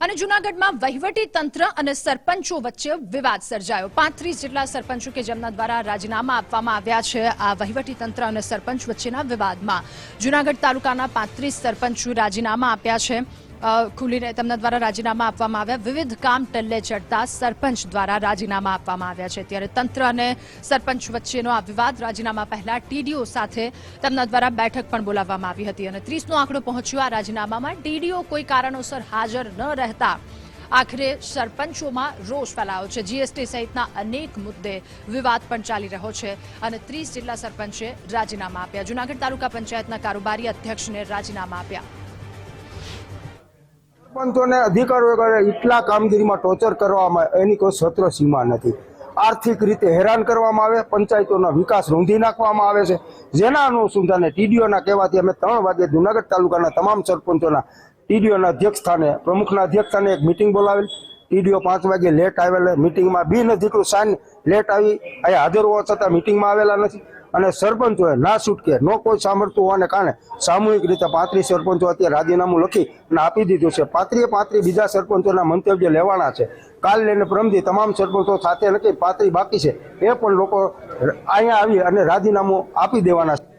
અને જૂનાગઢમાં વહીવટી તંત્ર અને સરપંચો વચ્ચે વિવાદ સર્જાયો. પાંત્રીસ જેટલા સરપંચો કે જેમના દ્વારા રાજીનામા આપવામાં આવ્યા છે, આ વહીવટી તંત્ર અને સરપંચ વચ્ચેના વિવાદમાં જૂનાગઢ તાલુકાના પાંત્રીસ સરપંચો રાજીનામા આપ્યા છે. ખુલીને તેમના દ્વારા રાજીનામા આપવામાં આવ્યા. વિવિધ કામ ટલ્લે ચડતા સરપંચ દ્વારા રાજીનામા આપવામાં આવ્યા છે. ત્યારે તંત્ર અને સરપંચ વચ્ચેનો આ વિવાદ રાજીનામા પહેલા ટીડીઓ સાથે તેમના દ્વારા બેઠક પણ બોલાવવામાં આવી હતી અને ત્રીસનો આંકડો પહોંચ્યો. આ રાજીનામામાં ટીડીઓ કોઈ કારણોસર હાજર ન રહેતા આખરે સરપંચોમાં રોષ ફેલાયો છે. જીએસટી સહિતના અનેક મુદ્દે વિવાદ પણ ચાલી રહ્યો છે અને ત્રીસ જેટલા સરપંચે રાજીનામા આપ્યા. જૂનાગઢ તાલુકા પંચાયતના કારોબારી અધ્યક્ષને રાજીનામા આપ્યા. સરપંચોને અધિકારીઓ એટલા કામગીરીમાં ટોર્ચર કરવામાં એની કોઈ સત્ર સીમા નથી. આર્થિક રીતે હેરાન કરવામાં આવે, પંચાયતોનો વિકાસ રૂંધી નાખવામાં આવે છે. જેના અનુસંધાને ટીડીઓના કહેવાથી અમે ત્રણ વાગે જુનાગઢ તાલુકાના તમામ સરપંચોના, ટીડીઓના અધ્યક્ષ સ્થાને પ્રમુખના અધ્યક્ષ સ્થાને એક મિટિંગ બોલાવેલ. ટીડીઓ પાંચ વાગે લેટ આવેલા મિટિંગમાં બિન અધિકૃત સાઇન લેટ આવી, અહીંયા હાજર હોવા છતાં મિટિંગમાં આવેલા નથી. અને સરપંચોએ ના છૂટકે નો કોઈ સાંભળતું હોવાને કારણે સામૂહિક રીતે પાંત્રીસ સરપંચો અત્યારે રાજીનામું લખી અને આપી દીધું છે. પાંત્રીએ પાંત્રી બીજા સરપંચોના મંતવ્ય લેવાના છે. કાલ લઈને પ્રમથી તમામ સરપંચો સાથે નથી, પાંત્રી બાકી છે. એ પણ લોકો અહીંયા આવી અને રાજીનામું આપી દેવાના છે.